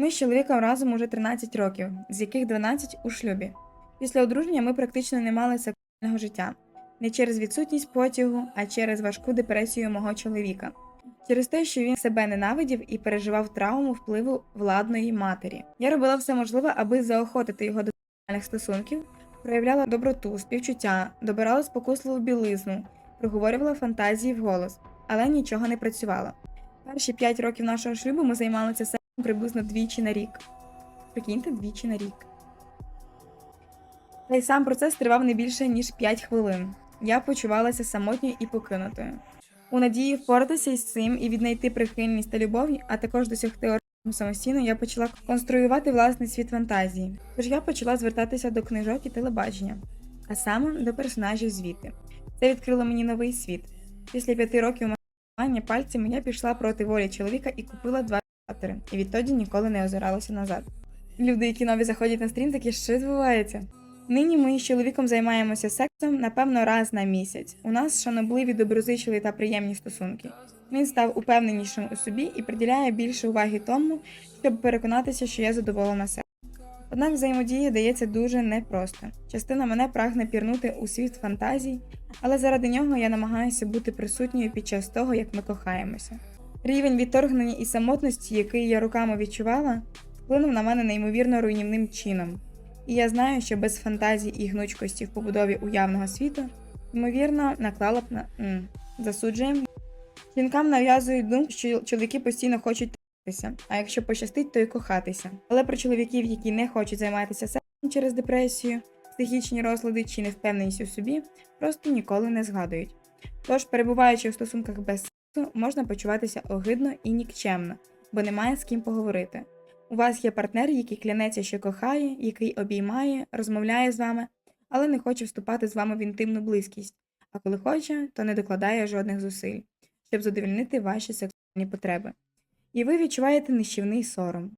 Ми з чоловіком разом уже 13 років, з яких 12 у шлюбі. Після одруження ми практично не мали сексуального життя. Не через відсутність потягу, а через важку депресію мого чоловіка. Через те, що він себе ненавидів і переживав травму впливу владної матері. Я робила все можливе, аби заохотити його до сексуальних стосунків, проявляла доброту, співчуття, добирала спокусливу білизну, проговорювала фантазії вголос, але нічого не працювало. Перші п'ять років нашого шлюбу ми займалися приблизно двічі на рік. Прикиньте, двічі на рік. Та й сам процес тривав не більше, ніж 5 хвилин. Я почувалася самотньою і покинутою. У надії впоратися із цим і віднайти прихильність та любов, а також досягти оргазму самостійно, я почала конструювати власний світ фантазії. Тож я почала звертатися до книжок і телебачення, а саме до персонажів звідти. Це відкрило мені новий світ. Після п'яти років махання пальцями я пішла проти волі чоловіка і купила два ватери, і відтоді ніколи не озиралася назад. Люди, які нові заходять на стрім, такі що відбувається. Нині ми з чоловіком займаємося сексом, напевно, раз на місяць. У нас шанобливі, доброзичливі та приємні стосунки. Він став упевненішим у собі і приділяє більше уваги тому, щоб переконатися, що я задоволена сексом. Однак взаємодія дається дуже непросто. Частина мене прагне пірнути у світ фантазій, але заради нього я намагаюся бути присутньою під час того, як ми кохаємося. Рівень відторгнення і самотності, який я руками відчувала, вплинув на мене неймовірно руйнівним чином. І я знаю, що без фантазій і гнучкості в побудові уявного світу, ймовірно, наклала б на м, засуджуємо. Жінкам нав'язують думку, що чоловіки постійно хочуть тися, а якщо пощастить, то й кохатися. Але про чоловіків, які не хочуть займатися сексом через депресію, психічні розлади чи невпевненість у собі, просто ніколи не згадують. Тож, перебуваючи в стосунках без сексу, можна почуватися огидно і нікчемно, бо немає з ким поговорити. У вас є партнер, який клянеться, що кохає, який обіймає, розмовляє з вами, але не хоче вступати з вами в інтимну близькість, а коли хоче, то не докладає жодних зусиль, щоб задовільнити ваші сексуальні потреби. І ви відчуваєте нищівний сором.